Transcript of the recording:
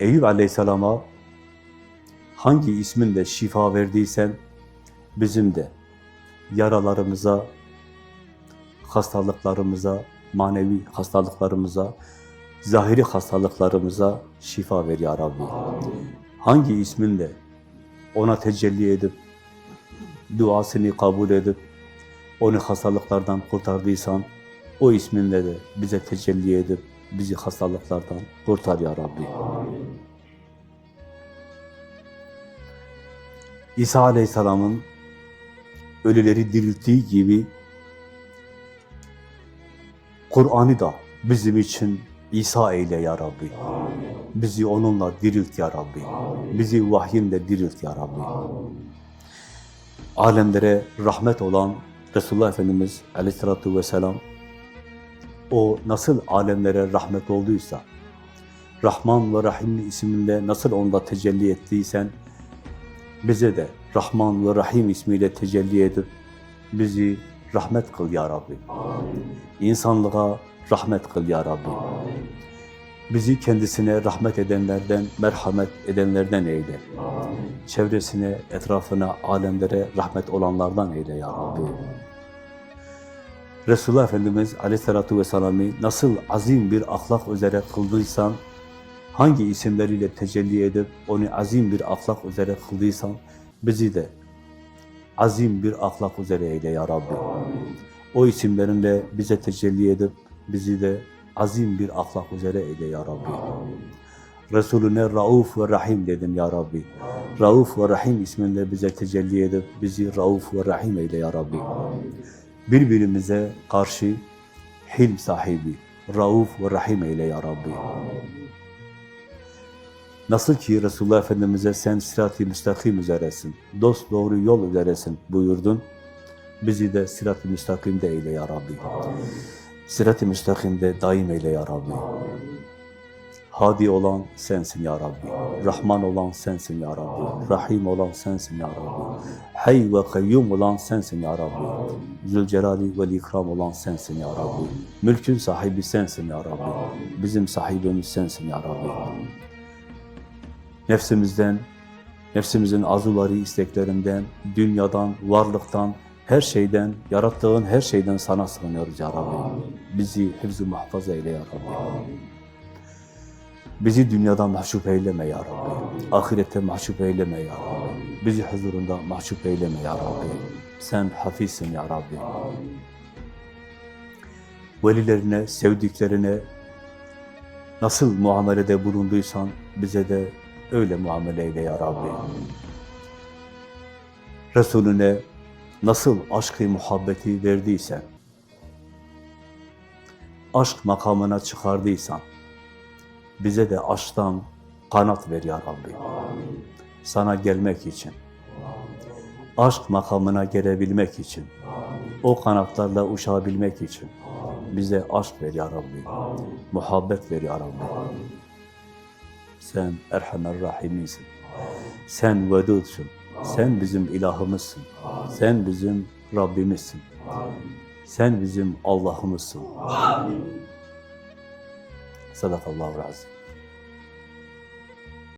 Eyüp Aleyhisselam'a hangi isminle şifa verdiysen bizim de yaralarımıza, hastalıklarımıza, manevi hastalıklarımıza, zahiri hastalıklarımıza şifa ver ya Rabbi. Hangi isminle ona tecelli edip, duasını kabul edip, onu hastalıklardan kurtardıysan, o isminle de bize tecelli edip, bizi hastalıklardan kurtar ya Rabbi. İsa Aleyhisselam'ın ölüleri dirilttiği gibi Kur'an'ı da bizim için İsa eyle ya Rabbi. Bizi onunla dirilt ya Rabbi. Bizi vahyinle dirilt ya Rabbi. Alemlere rahmet olan Resulullah Efendimiz Aleyhisselatü Vesselam o nasıl alemlere rahmet olduysa Rahman ve Rahim isminde nasıl onda tecelli ettiysen bize de Rahman ve Rahim ismiyle tecelli edip bizi rahmet kıl ya Rabbi. İnsanlığa rahmet kıl ya Rabbi. Bizi kendisine rahmet edenlerden, merhamet edenlerden eyle. Çevresine, etrafına, alemlere rahmet olanlardan eyle ya Rabbi. Resulullah Efendimiz Aleyhisselatü Vesselam'ı nasıl azim bir ahlak üzere kıldıysan, hangi isimleriyle tecelli edip onu azim bir ahlak üzere kıldıysan, bizi de azim bir ahlak üzere eyle ya Rabbi. O isimlerinle bize tecelli edip, bizi de azim bir ahlak üzere eyle ya Rabbi. Resulüne Rauf ve Rahim dedim ya Rabbi. Rauf ve Rahim isminle bize tecelli edip, bizi Rauf ve Rahim eyle ya Rabbi. Birbirimize karşı hilm sahibi, Rauf ve Rahim eyle ya Rabbi. Nasıl ki Resulullah Efendimiz'e sen sirat-i müstakim üzeresin, dost doğru yol üzeresin buyurdun, bizi de sirat-i müstakimde eyle ya Rabbi. Sirat-i müstakimde daim eyle ya Rabbi. Hadi olan sensin ya Rabbi. Rahman olan sensin ya Rabbi. Rahim olan sensin ya Rabbi. Hay ve kayyum olan sensin ya Rabbi. Zülcelali ve ikram olan sensin ya Rabbi. Mülkün sahibi sensin ya Rabbi. Bizim sahibimiz sensin ya Rabbi. Nefsimizden, nefsimizin arzuları, isteklerinden, dünyadan, varlıktan, her şeyden, yarattığın her şeyden sana sığınıyoruz ya Rabbi. Bizi hifz-i muhafaza eyle ya Rabbi. Bizi dünyadan mahcup eyleme ya Rabbi. Ahirette mahcup eyleme ya Rabbi. Bizi huzurunda mahcup eyleme ya Rabbi. Sen hafizsin ya Rabbi. Velilerine, sevdiklerine nasıl muamelede bulunduysan bize de öyle muamele eyle ya Rabbi. Resulüne nasıl aşkı muhabbeti verdiysen, aşk makamına çıkardıysan, bize de aşktan kanat ver ya Rabbi. Sana gelmek için, aşk makamına gelebilmek için, o kanatlarla uçabilmek için bize aşk ver ya Rabbi. Muhabbet ver ya Rabbi. Sen Erhamer Rahim'insin. Sen Vedud'sun. Sen bizim ilahımızsın. Sen bizim Rabbimizsin. Sen bizim Allah'ımızsın. Sadakallahu razı.